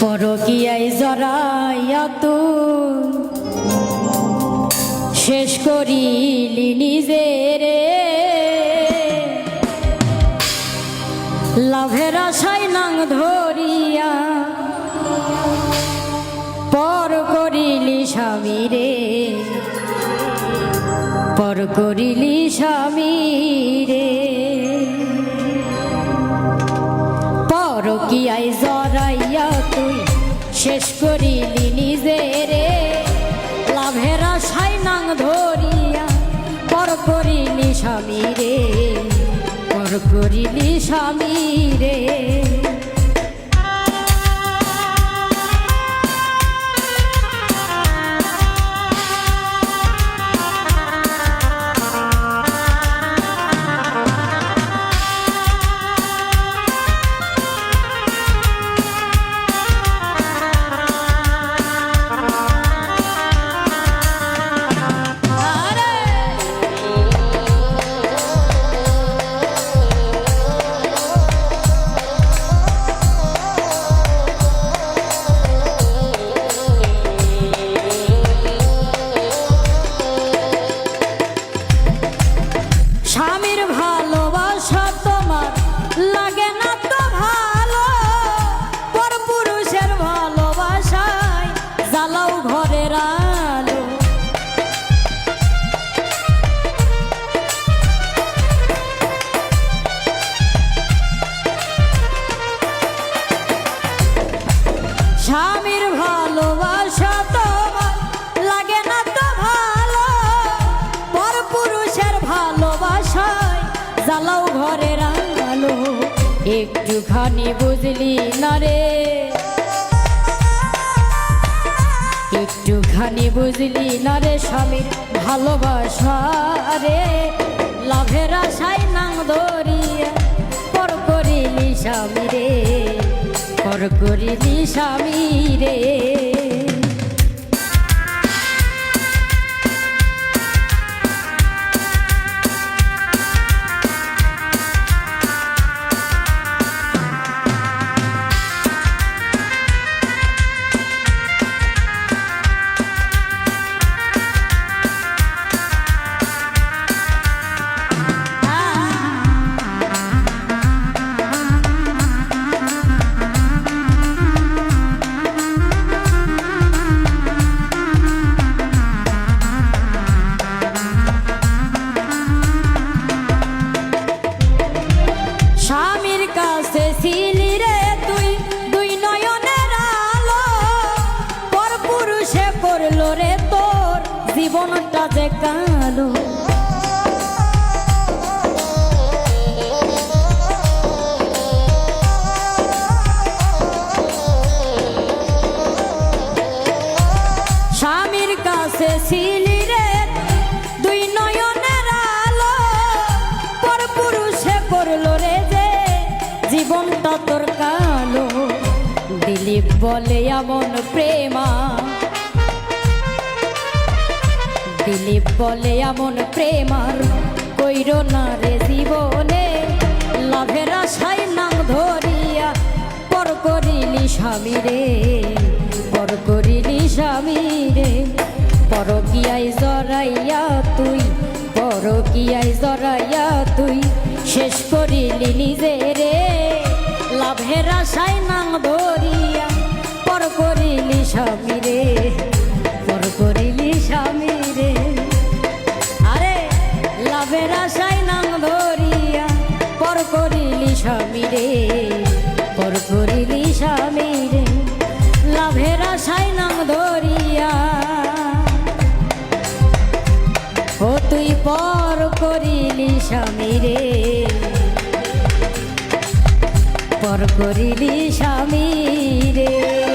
পরকিয়াই জড়াইয়া তুই শেষ করিলি নিজের লাভের আশায় নাং ধরিয়া পর করিলি স্বামী রে। পর করিলি স্বামী স্বামী রে পর করিলি স্বামী। একটুখানি বুঝলি নরে একটুখানি বুঝলি নরে স্বামীর ভালোবাসা রে। লাভের আশায় নাং ধরিয়া পর করিলি স্বামী রে, পর করিলি স্বামী রে। যে কালো। স্বামীর কাছে ছিলি রে দুই নয়নের আলো। পর পুরুষে করল রে যে জীবনটা তোর কালো। দিলীপ বলে, এমন প্রেমা দিলীপ বলে এমন প্রেমার কইর না রে জীবনে। লাভের আশায় নাম ধরিয়া, পর করিলি স্বামী রে, পর করিলি স্বামী রে। পরকিয়ায় জড়াইয়া তুই, পরকিয়ায় জড়াইয়া তুই, শেষ করিলি নিজে রে। লাভের আশায় নাম ধরিয়া, পর করিলি স্বামী আশায় নাম ধরিয়া, পর করিলি স্বামী রে, পর করিলি স্বামী রে। লাভের আশায় নাম ধরিয়া, ও তুই পর করিলি স্বামী রে। পর করিলি স্বামী রে।